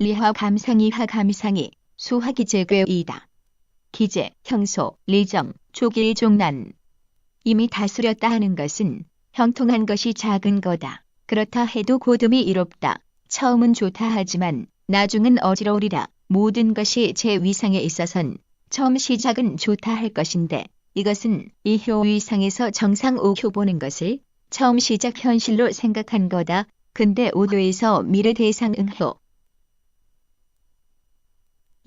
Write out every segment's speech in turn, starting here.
리화 감상이 하 감상이 수화기 제괴이다. 기재, 형소, 리정, 조기 종난. 이미 다스렸다 하는 것은 형통한 것이 작은 거다. 그렇다 해도 고듬이 이롭다. 처음은 좋다 하지만 나중은 어지러우리라. 모든 것이 제 위상에 있어선 처음 시작은 좋다 할 것인데 이것은 이효 위상에서 정상 5효 보는 것을 처음 시작 현실로 생각한 거다. 근데 5효에서 미래 대상 응효.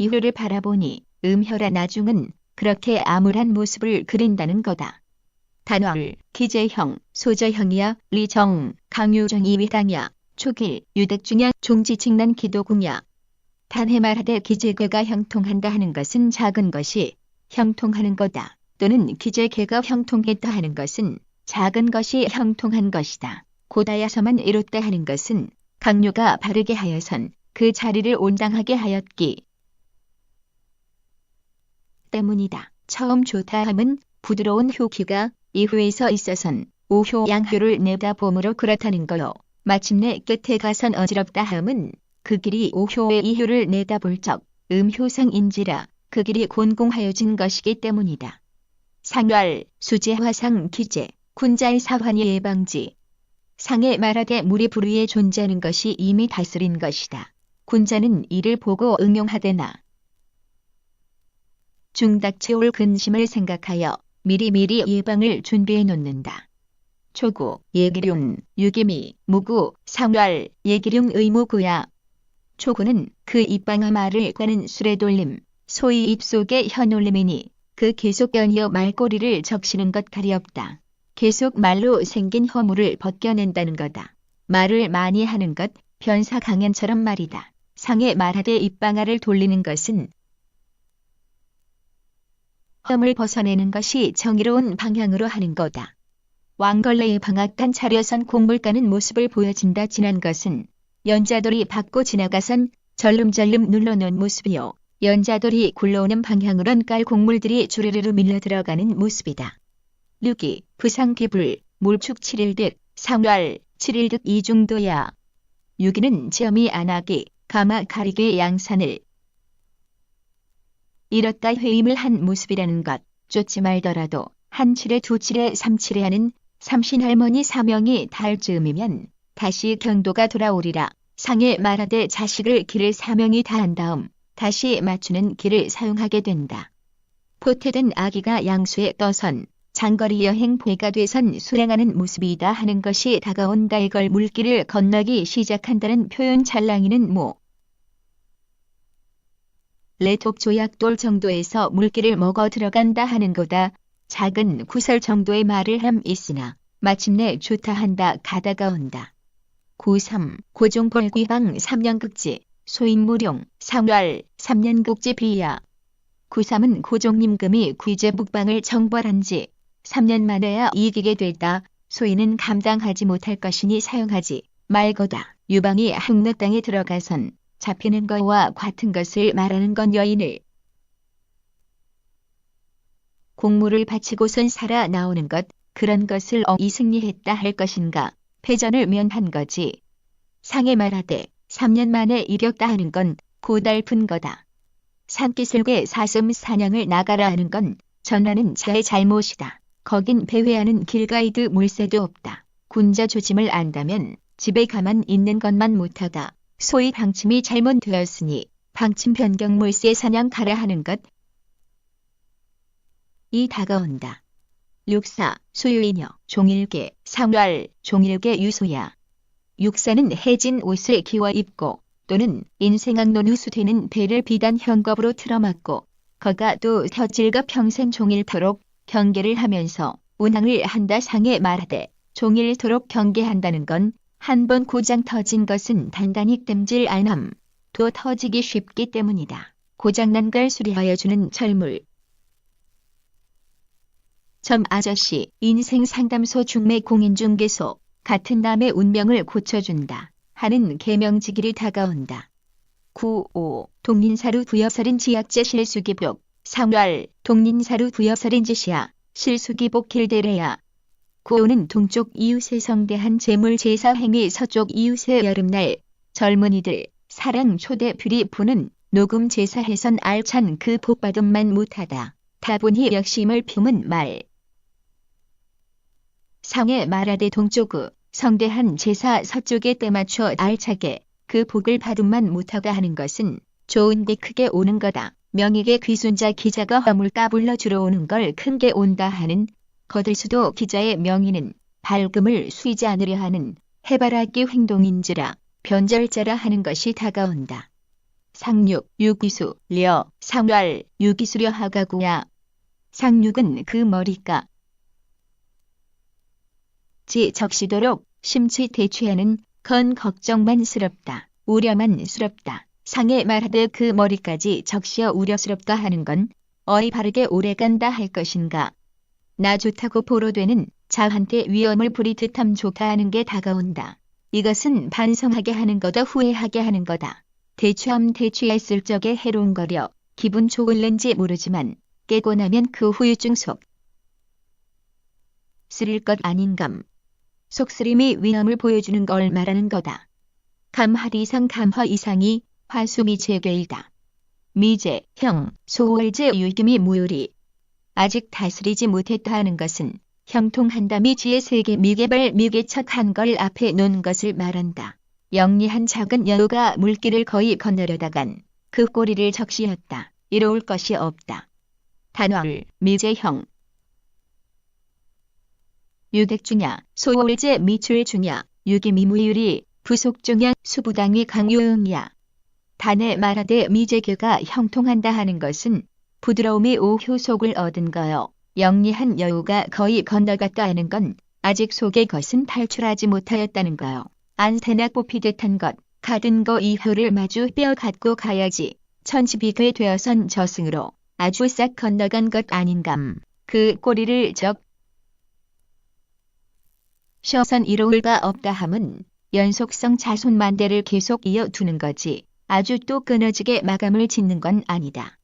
이효를 바라보니 음효라 나중은 그렇게 암울한 모습을 그린다는 거다. 단월, 기재형, 소저형이야, 리정, 강유정 이 위당야, 초길, 유덕중야, 종지직난 기도궁야. 단해 말하되 기재괴가 형통한다 하는 것은 작은 것이 형통하는 거다. 또는 기재괴가 형통했다 하는 것은 작은 것이 형통한 것이다. 고다야서만 이뤘다 하는 것은 강요가 바르게 하여선 그 자리를 온당하게 하였기 때문이다. 처음 좋다 함은 부드러운 효기가 이후에서 있어선 오효 양효를 내다봄으로 그렇다는 거요. 마침내 끝에 가선 어지럽다 함은 그 길이 오효의 이효를 내다볼 적 음효상인지라 그 길이 곤공하여진 것이기 때문이다. 상열, 수제화상 기재, 군자의 사환이 예방지. 상에 말하되 물이 불위에 존재하는 것이 이미 다스린 것이다. 군자는 이를 보고 응용하되나 중닥쳐올 근심을 생각하여 미리미리 예방을 준비해 놓는다. 초구, 예기룡, 유기미, 무구, 상활, 예기룡 의무구야. 초구는 그 입방아 말을 꽈는 술에 돌림, 소위 입속의 현올림이니 그 계속 연이어 말꼬리를 적시는 것 가리없다. 계속 말로 생긴 허물을 벗겨낸다는 거다. 말을 많이 하는 것, 변사 강연처럼 말이다. 상에 말하되 입방아를 돌리는 것은 험을 벗어내는 것이 정의로운 방향으로 하는 거다. 왕걸레의 방앗간 차려선 곡물 까는 모습을 보여진다 지난 것은 연자돌이 받고 지나가선 절름절름 눌러놓은 모습이요. 연자돌이 굴러오는 방향으론 깔 곡물들이 주르르르 밀려 들어가는 모습이다. 류기, 부상기불, 물축 7일득, 상활 7일득 이 정도야. 유기는 체험이 안하기, 가마 가리개 양산을 이렇다 회임을 한 모습이라는 것, 쫓지 말더라도 한 칠에 두 칠에 삼 칠에 하는 삼신 할머니 사명이 닿을 즈음이면 다시 경도가 돌아오리라. 상에 말하되 자식을 길을 사명이 다한 다음 다시 맞추는 길을 사용하게 된다. 포태된 아기가 양수에 떠선 장거리 여행 배가 돼선 수행하는 모습이다 하는 것이 다가온다 이걸 물길을 건너기 시작한다는 표현 찰랑이는 뭐 레톡 조약돌 정도에서 물기를 먹어 들어간다 하는 거다. 작은 구설 정도의 말을 함 있으나 마침내 좋다 한다 가다가 온다. 93 고종벌귀방 3년극지 소인무룡 상활 3년극지 비야 93은 고종님금이 귀제 북방을 정벌한 지 3년 만에야 이기게 됐다. 소인은 감당하지 못할 것이니 사용하지 말거다. 유방이 항로 땅에 들어가선 잡히는 것과 같은 것을 말하는 건 여인을 공물을 바치고선 살아 나오는 것 그런 것을 어이 승리했다 할 것인가 패전을 면한 거지. 상에 말하되 3년 만에 이겼다 하는 건 고달픈 거다. 산기슭에 사슴 사냥을 나가라 하는 건 전하는 자의 잘못이다. 거긴 배회하는 길가이드 물새도 없다. 군자 조짐을 안다면 집에 가만 있는 것만 못하다. 소위 방침이 잘못되었으니 방침 변경 물세 사냥 가라 하는 것. 이 다가온다. 육사, 소유인여, 종일계, 상활, 종일계 유소야. 육사는 해진 옷을 기워 입고 또는 인생악론 후수되는 배를 비단 현겁으로 틀어막고 거가 또 혀질과 평생 종일토록 경계를 하면서 운항을 한다 상에 말하되 종일토록 경계한다는 건 한 번 고장 터진 것은 단단히 땜질 안함. 또 터지기 쉽기 때문이다. 고장난 걸 수리하여 주는 철물. 점 아저씨 인생 상담소 중매 공인중개소 같은 남의 운명을 고쳐준다. 하는 개명지기를 다가온다. 9.5 동린사루 부여설인 지약제 실수기복 상활 동린사루 부여설인 지시야 실수기복 길대래야 고우는 동쪽 이웃에 성대한 제물 제사 행위 서쪽 이웃의 여름날 젊은이들 사랑 초대 불이 부는 녹음 제사에선 알찬 그 복받음만 못하다. 다분히 역심을 품은 말. 상해 말하되 동쪽의 성대한 제사 서쪽에 때맞춰 알차게 그 복을 받음만 못하다 하는 것은 좋은데 크게 오는 거다. 명익의 귀순자 기자가 허물 까 불러 주러 오는 걸 큰 게 온다 하는 거들수도 기자의 명의는 밝음을 수이지 않으려 하는 해바라기 행동인지라 변절자라 하는 것이 다가온다. 상육, 유기수, 려, 상왈, 유기수려 하가구야. 상육은 그 머리가 지 적시도록 심취 대취하는 건 걱정만스럽다. 우려만스럽다. 상에 말하되 그 머리까지 적시어 우려스럽다 하는 건 어이 바르게 오래간다 할 것인가. 나 좋다고 보로되는 자한테 위험을 부리듯 함 좋다 하는 게 다가온다. 이것은 반성하게 하는 거다 후회하게 하는 거다. 대추함 대추했을 적에 해로운 거려 기분 좋을는지 모르지만 깨고 나면 그 후유증 속 쓰릴 것 아닌감. 속쓰림이 위험을 보여주는 걸 말하는 거다. 감할 이상 감화 이상이 화수미 제괴이다. 미제, 형, 소월제 유김이 무효리. 아직 다스리지 못했다 하는 것은 형통한다 미 지의 세계 미개발 미개척 한 걸 앞에 놓은 것을 말한다. 영리한 작은 여우가 물길을 거의 건너려다간 그 꼬리를 적시었다. 이로울 것이 없다. 단월, 미제형. 유객주냐, 소월제 미출주냐, 유기미무율이 부속중야 수부당이 강요응야. 단에 말하되 미제교가 형통한다 하는 것은 부드러움이 오효속을 얻은 거요. 영리한 여우가 거의 건너갔다 하는 건 아직 속의 것은 탈출하지 못하였다는 거요. 안테나 뽑히듯 한 것, 가든 거 이효를 마주 뼈 갖고 가야지. 천지비그에 되어선 저승으로 아주 싹 건너간 것 아닌감. 그 꼬리를 적 쉬어선 이로울가 없다 함은 연속성 자손만대를 계속 이어두는 거지 아주 또 끊어지게 마감을 짓는 건 아니다.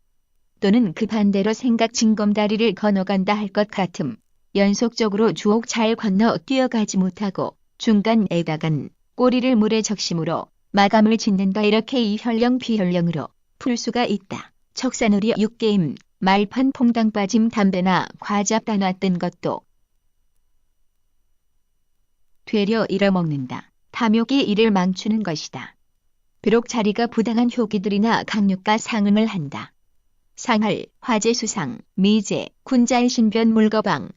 또는 그 반대로 생각 징검다리를 건너간다 할 것 같음. 연속적으로 주옥 잘 건너 뛰어가지 못하고 중간에다간 꼬리를 물에 적심으로 마감을 짓는다 이렇게 이혈령 비혈령으로 풀 수가 있다. 척사놀이 육게임, 말판 퐁당 빠짐 담배나 과자 따놨던 것도 되려 잃어먹는다. 탐욕이 이를 망추는 것이다. 비록 자리가 부당한 효기들이나 강육과 상응을 한다. 상할, 화재수상, 미제, 군자의 신변 물거방.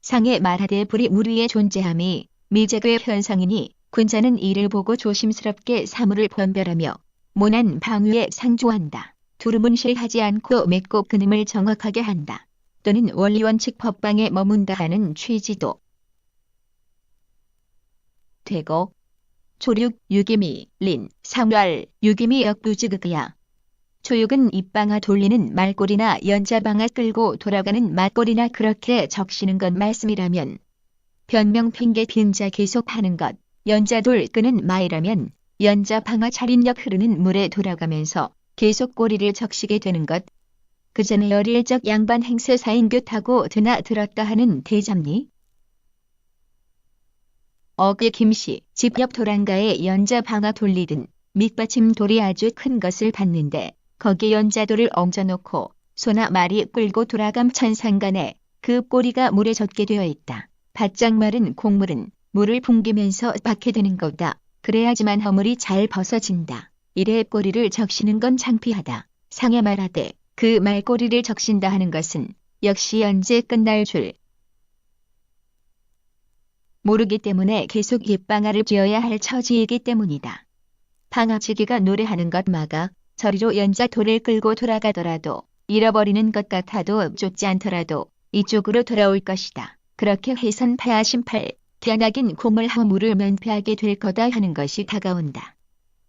상에 말하되 불이 물 위에 존재함이 미제의 현상이니 군자는 이를 보고 조심스럽게 사물을 변별하며 모난 방위에 상조한다. 두루문 실하지 않고 맺고 그음을 정확하게 한다. 또는 원리원칙 법방에 머문다 하는 취지도 되고 조륙, 유기미, 린, 상왈, 유기미 역부지극이야. 조육은 입방아 돌리는 말꼬리나 연자방아 끌고 돌아가는 맞꼬리나 그렇게 적시는 것 말씀이라면 변명 핑계 빈자 계속하는 것 연자돌 끄는 마이라면 연자방아 차린역 흐르는 물에 돌아가면서 계속 꼬리를 적시게 되는 것. 그 전에 어릴 적 양반 행세 사인교 타고 드나 들었다 하는 대잡니? 어그 김씨 집 옆 도랑가에 연자 방아 돌리든 밑받침 돌이 아주 큰 것을 봤는데 거기 연자돌을 엉져놓고 소나 말이 끌고 돌아감 천상간에 그 꼬리가 물에 젖게 되어 있다. 바짝 마른 곡물은 물을 풍기면서 박게 되는 거다. 그래야지만 허물이 잘 벗어진다. 이래 꼬리를 적시는 건 창피하다. 상해 말하되 그 말꼬리를 적신다 하는 것은 역시 언제 끝날 줄 모르기 때문에 계속 옛방아를 쥐어야 할 처지이기 때문이다. 방아치기가 노래하는 것 막아 저리로 연자 돌을 끌고 돌아가더라도 잃어버리는 것 같아도 쫓지 않더라도 이쪽으로 돌아올 것이다. 그렇게 해선 패하심팔 태어나긴 고물 허물을 면피하게 될 거다 하는 것이 다가온다.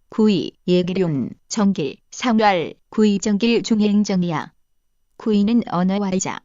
구이, 예기륜, 정길, 상활, 구이 정길 중의 행정이야. 구이는 언어와이자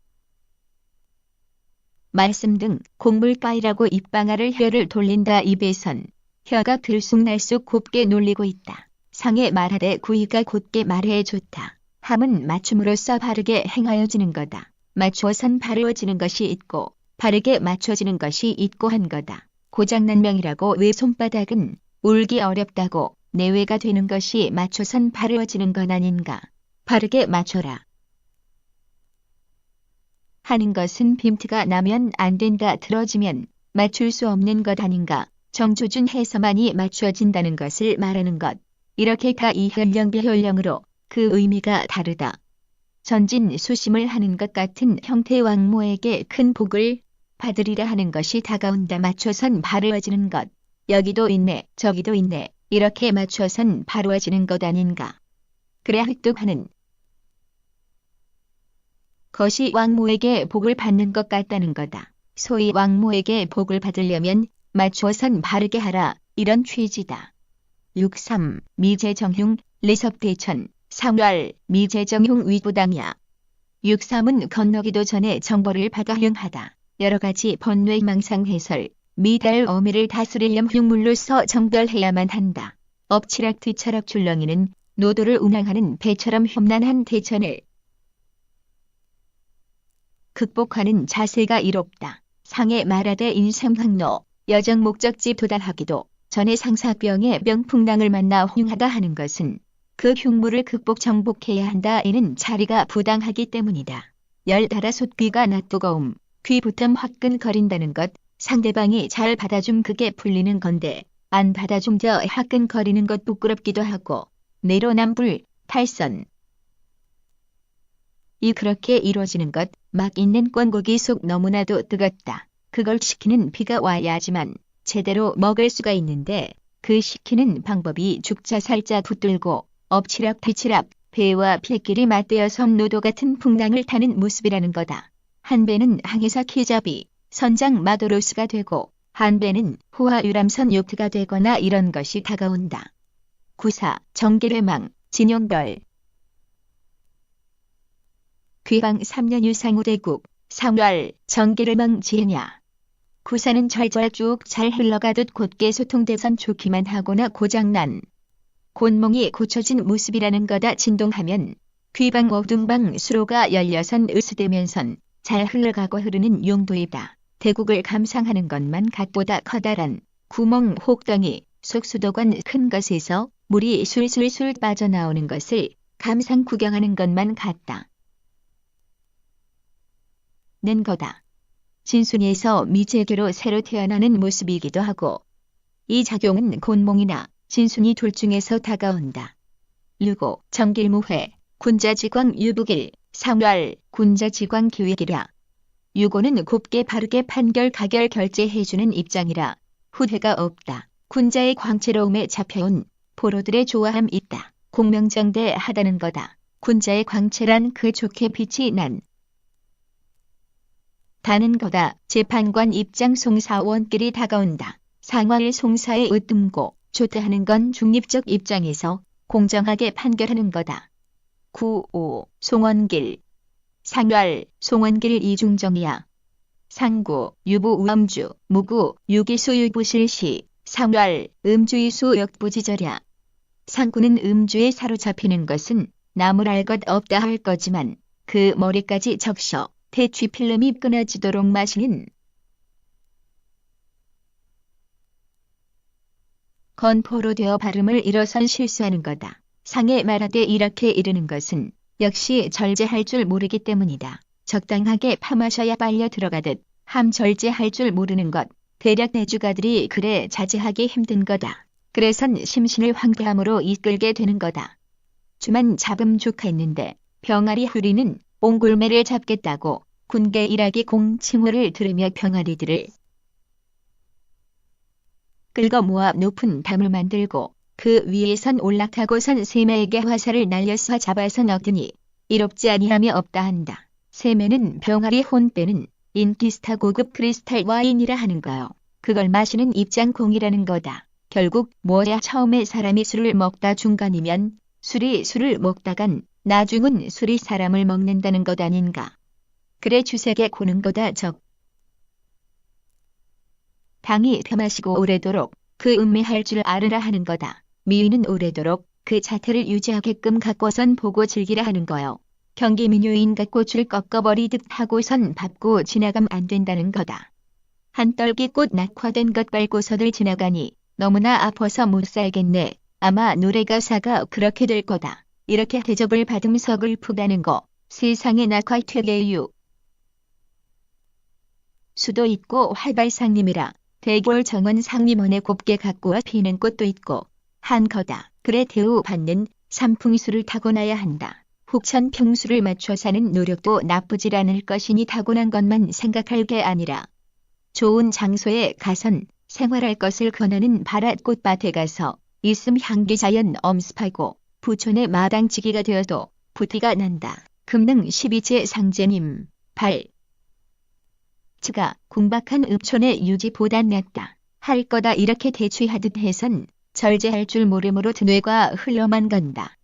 말씀 등 곡물가이라고 입방아를 혀를 돌린다 입에선 혀가 들쑥날쑥 곱게 놀리고 있다. 상에 말하되 구이가 곧게 말해 좋다. 함은 맞춤으로써 바르게 행하여지는 거다. 맞추어선 바르어지는 것이 있고 바르게 맞춰지는 것이 있고 한 거다. 고장난 명이라고 왜 손바닥은 울기 어렵다고 내외가 되는 것이 맞춰선 바르어지는 건 아닌가. 바르게 맞춰라. 하는 것은 빔트가 나면 안 된다 틀어지면 맞출 수 없는 것 아닌가. 정조준 해서만이 맞추어진다는 것을 말하는 것. 이렇게 가이혈령 비혈령으로 그 의미가 다르다. 전진 수심을 하는 것 같은 형태 왕모에게 큰 복을 받으리라 하는 것이 다가온다 맞춰선 바르어지는 것. 여기도 있네, 저기도 있네. 이렇게 맞춰선 바르어지는 것 아닌가. 그래 획득하는 것이 왕모에게 복을 받는 것 같다는 거다. 소위 왕모에게 복을 받으려면 맞춰선 바르게 하라. 이런 취지다. 63. 미제정흉, 레섭대천, 상월, 미제정흉 위부당야. 63은 건너기도 전에 정보를 받아 흉하다. 여러 가지 번뇌 망상 해설, 미달 어미를 다스리렴 흉물로서 정별해야만 한다. 엎치락 뒤처락 줄렁이는 노도를 운항하는 배처럼 험난한 대천을 극복하는 자세가 이롭다. 상해 말하되 인상황로 여정 목적지 도달하기도 전에 상사병의 명풍랑을 만나 흉하다 하는 것은 그 흉물을 극복 정복해야 한다 이는 자리가 부당하기 때문이다. 열 달아 솥 귀가 낯뜨거움, 귀부터 화끈거린다는 것, 상대방이 잘 받아줌 그게 풀리는 건데 안 받아줌 저 화끈거리는 것 부끄럽기도 하고 내로남불, 탈선, 이 그렇게 이루어지는 것, 막 있는 꿩고기 속 너무나도 뜨겁다. 그걸 시키는 비가 와야지만 제대로 먹을 수가 있는데 그 시키는 방법이 죽자 살자 붙들고 엎치락 뒤치락 배와 피끼리 맞대어서 노도 같은 풍랑을 타는 모습이라는 거다. 한 배는 항해사 키잡이, 선장 마도로스가 되고 한 배는 호화 유람선 요트가 되거나 이런 것이 다가온다. 구사, 정계례망, 진용별, 귀방 3년 유상우 대국, 상월, 정계를망 지느냐. 구사는 절절 쭉 잘 흘러가듯 곧게 소통대선 좋기만 하거나 고장난. 곤몽이 고쳐진 모습이라는 거다 진동하면 귀방 어둠방 수로가 열려선 으스대면선 잘 흘러가고 흐르는 용도이다. 대국을 감상하는 것만 갓보다 커다란 구멍 혹덩이 속수도관 큰 것에서 물이 술술술 빠져나오는 것을 감상 구경하는 것만 같다. 는 거다. 진순이에서 미제계로 새로 태어나는 모습이기도 하고 이 작용은 곤몽이나 진순이 둘 중에서 다가온다. 류고 정길무회 군자지광 유북일 상월 군자지광 기획이라 유고는 곱게 바르게 판결 가결 결제해주는 입장이라 후회가 없다. 군자의 광채로움에 잡혀온 포로들의 좋아함 있다. 공명정대 하다는 거다. 군자의 광채란 그 좋게 빛이 난 다는 거다. 재판관 입장 송사원끼리 다가온다. 상화의 송사의 으뜸고 좋다 하는 건 중립적 입장에서 공정하게 판결하는 거다. 9.5 송원길 상월 송원길 이중정이야. 상구 유부 우엄주 무구 유기수 유부실시 상월 음주이수 역부지절야. 상구는 음주에 사로잡히는 것은 알것 없다 할 거지만 그 머리까지 적셔 대취 필름이 끊어지도록 마시는 건포로 되어 발음을 일어선 실수하는 거다. 상에 말하되 이렇게 이르는 것은 역시 절제할 줄 모르기 때문이다. 적당하게 파마셔야 빨려 들어가듯 함 절제할 줄 모르는 것. 대략 내주가들이 그래 자제하기 힘든 거다. 그래선 심신을 황폐함으로 이끌게 되는 거다. 주만 잡음 좋겠는데 병아리 후리는 옹골매를 잡겠다고 군계 일하기 공칭호를 들으며 병아리들을 끌고 모아 높은 담을 만들고 그 위에선 올라타고선 세매에게 화살을 날려서 잡아서 넣더니 이롭지 아니하며 없다 한다. 세매는 병아리 혼빼는 인기스타 고급 크리스탈 와인이라 하는 거요. 그걸 마시는 입장공이라는 거다. 결국 뭐야 처음에 사람이 술을 먹다 중간이면 술이 술을 먹다간 나중은 술이 사람을 먹는다는 것 아닌가. 그래 주색에 고는 거다 적. 당이 펴마시고 오래도록 그 음미할 줄 알으라 하는 거다. 미위는 오래도록 그 자태를 유지하게끔 갖고선 보고 즐기라 하는 거요. 경기 민요인 갖고 줄 꺾어버리듯 하고선 밟고 지나감 안 된다는 거다. 한 떨기 꽃 낙화된 것 밟고서들 지나가니 너무나 아파서 못 살겠네. 아마 노래 가사가 그렇게 될 거다. 이렇게 대접을 받음 서글프다는 거. 세상에 낙화 되게유. 수도 있고 활발상님이라 대골 정원 상림원에 곱게 가꾸어 피는 꽃도 있고 한 거다. 그래 대우 받는 삼풍수를 타고나야 한다. 혹천 평수를 맞춰 사는 노력도 나쁘질 않을 것이니 타고난 것만 생각할 게 아니라 좋은 장소에 가선 생활할 것을 권하는 바랏꽃밭에 가서 있음 향기 자연 엄습하고 부촌의 마당지기가 되어도 부티가 난다. 금능 12제 상제님 8. 츠가 궁박한 읍촌의 유지보단 낫다. 할 거다 이렇게 대취하듯 해선 절제할 줄 모름으로 드뇌가 흘러만 간다.